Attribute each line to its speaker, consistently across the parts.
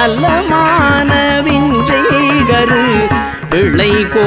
Speaker 1: நலமான விஞ்சைகரு இளை கோ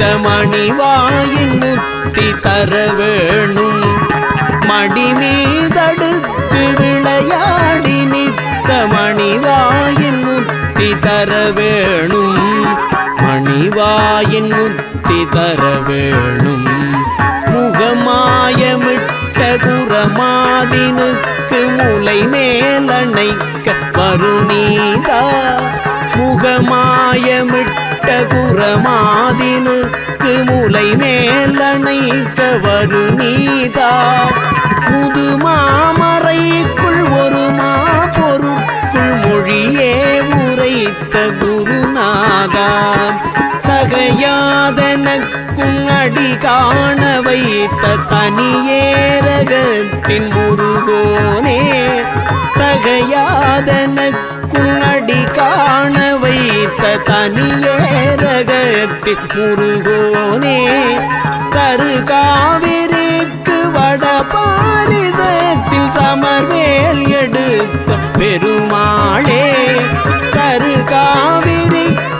Speaker 1: நித்த மணிவாயின் முத்தி தர வேணும். மடி மீதடுத்து விளையாடி நித்த மணிவாயின் முத்தி தர வேணும். மணிவாயின் முத்தி தர வேணும். முகமாயமிட்ட குரமாதினுக்கு முலை மேலணைக்க வருநீதா முகமாயமிட்ட குரமாதினுக்கு முலை மேலணைக்க வருநீதா முதுமாமறைக்குள் ஒரு மா பொருட்குள் மொழியே உரைத்த குருநாதா தகையாதனக்கு காண வைத்த தனியேரகத்தின் முருகோனே தகையாதனக்கும் அடி காண வைத்த தனியேரகத்தின் முருகோனே தரு காவிரிக்கு வட பாரிசத்தில் சமர்வேல் எடுத்த பெருமாளே தரு காவிரிக்கு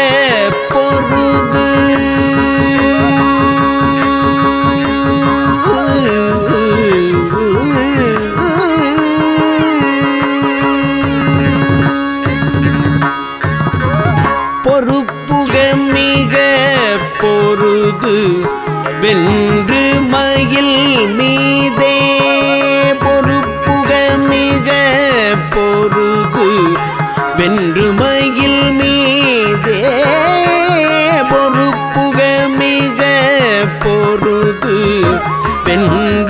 Speaker 1: வென்று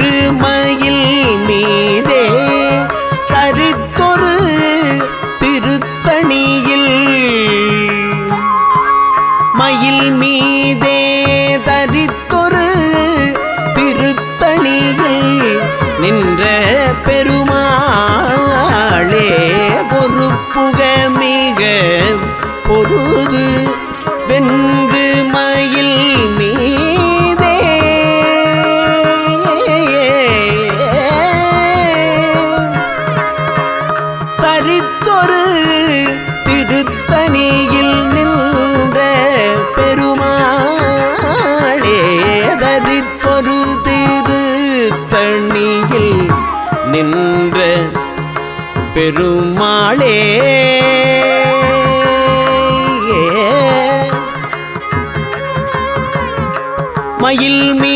Speaker 1: மயில் மீ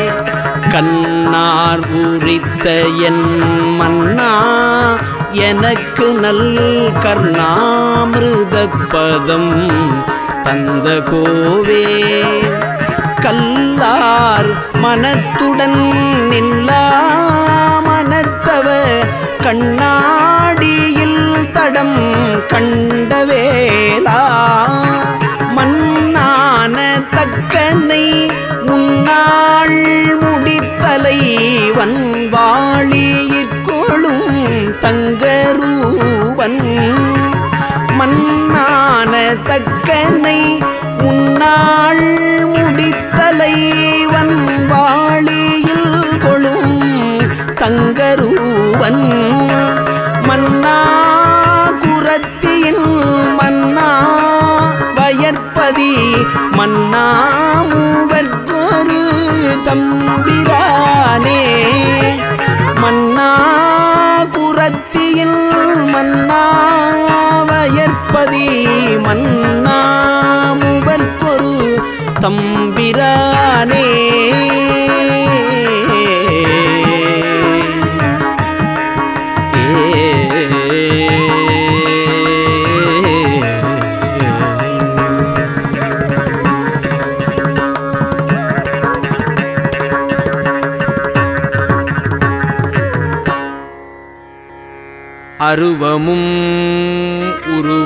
Speaker 1: கண்ணார் உரித்த என் மன்னா எனக்கு நல் கர்ணாமிருத பதம் தந்த கோவே. கல்லார் மனத்துடன் நில்லா மனத்தவ கண்ணாடியில் தடம் கண்டவேலா மன்னான தக்கனை பண்பாளியிற்கொழும் தங்கரூவன். மன்னான தக்கனை உன்னாள் முடித்தலை வன்வாளியில் கொழும் தங்கரூவன். மன்னா குரத்தியின் மன்னா வயற்பதி மன்னா வயற்பதி மன்னா தம்பிரானே. அருவமும்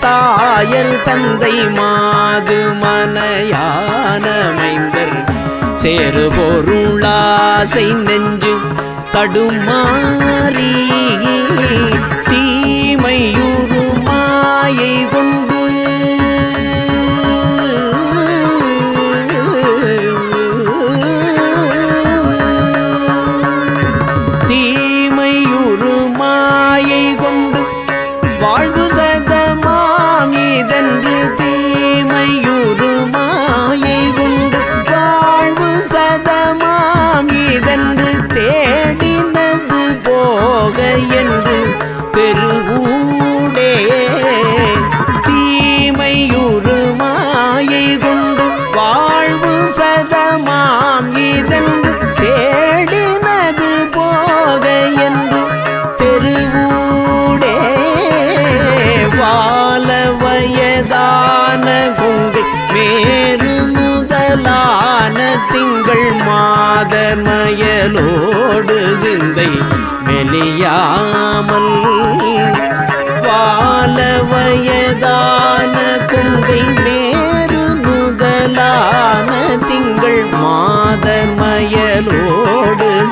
Speaker 1: தாயர் தந்தை மாது மனையானமைந்தர் சேரு பொருளாசை நெஞ்சு தடுமாறி தீமையுறு மாயை கொண்டு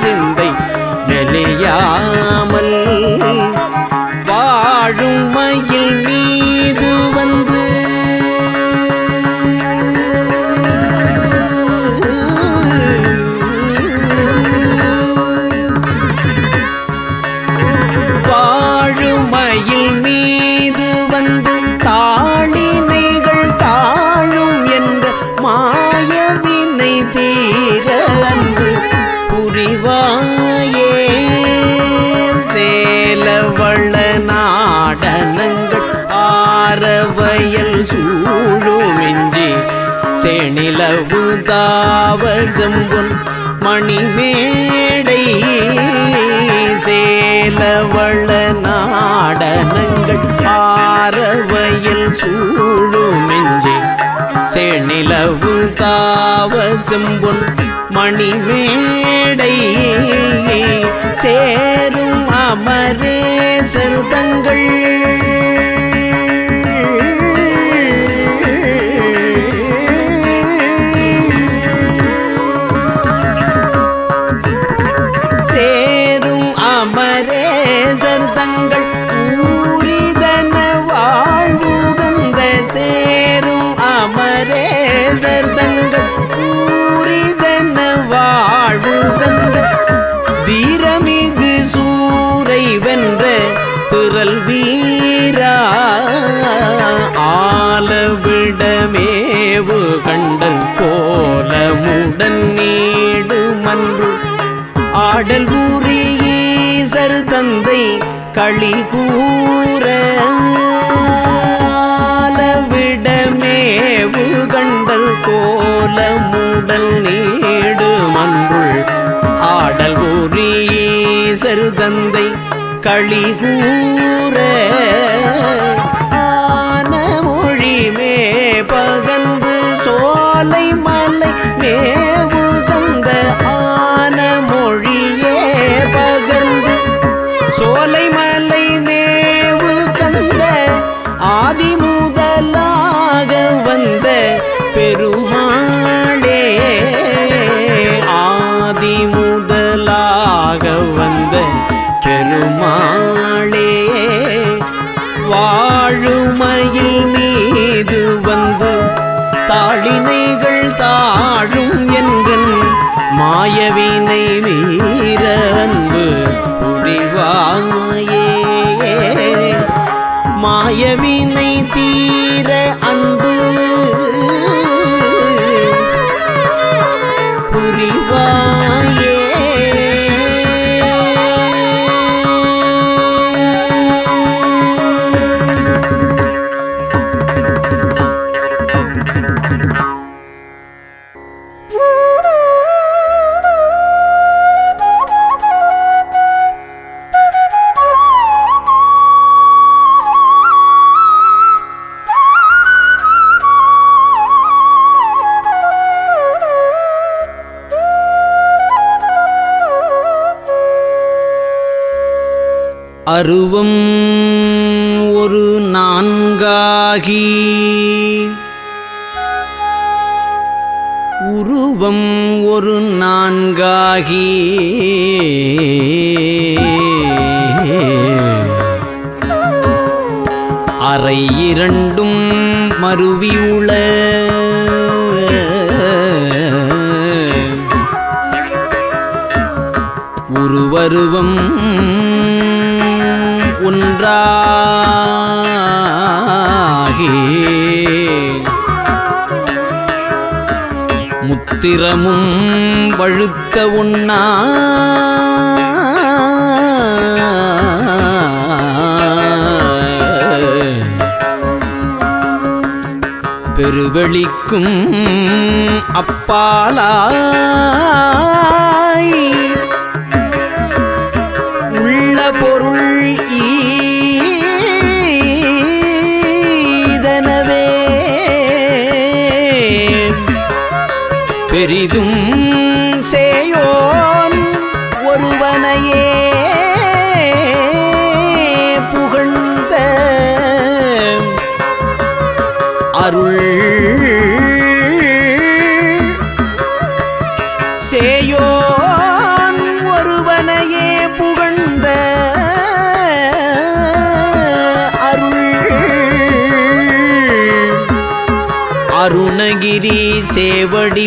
Speaker 1: சிந்தை மெலியாமல் வாழும் மயில் மீது வந்து வாழும் மயில் மீது வந்து செணிலவு தாவசம்பொன் மணிமேடை சேலவள நாடனங்கள் ஆரவயல் சூழுமிஞ்சி. செணிலவு தாவசம்பொன் மணிமேடை சேரும் அமரேசர் தங்கள் ஆடல் ஊரியீசர் தந்தை களி கூற ஆலவிடமேவு கண்டல் போல கோலமுடல் நீடு மன்றுள் ஆடல் ஊரியீசர் தந்தை களி கூற அருவம் ஒரு நான்காகி. உருவம் ஒரு நான்காகி. அறை இரண்டும் மருவியுள உருவருவம் ஒன்றாகி முத்திரமும் பழுத்த உண்ணா பெருவெளிக்கும் அப்பாலா. பெரிதும் சேயோன் ஒருவனையே புகழ்ந்த அருள். சேயோன் ஒருவனையே புகழ்ந்த அருள். அருணகிரி சேவடி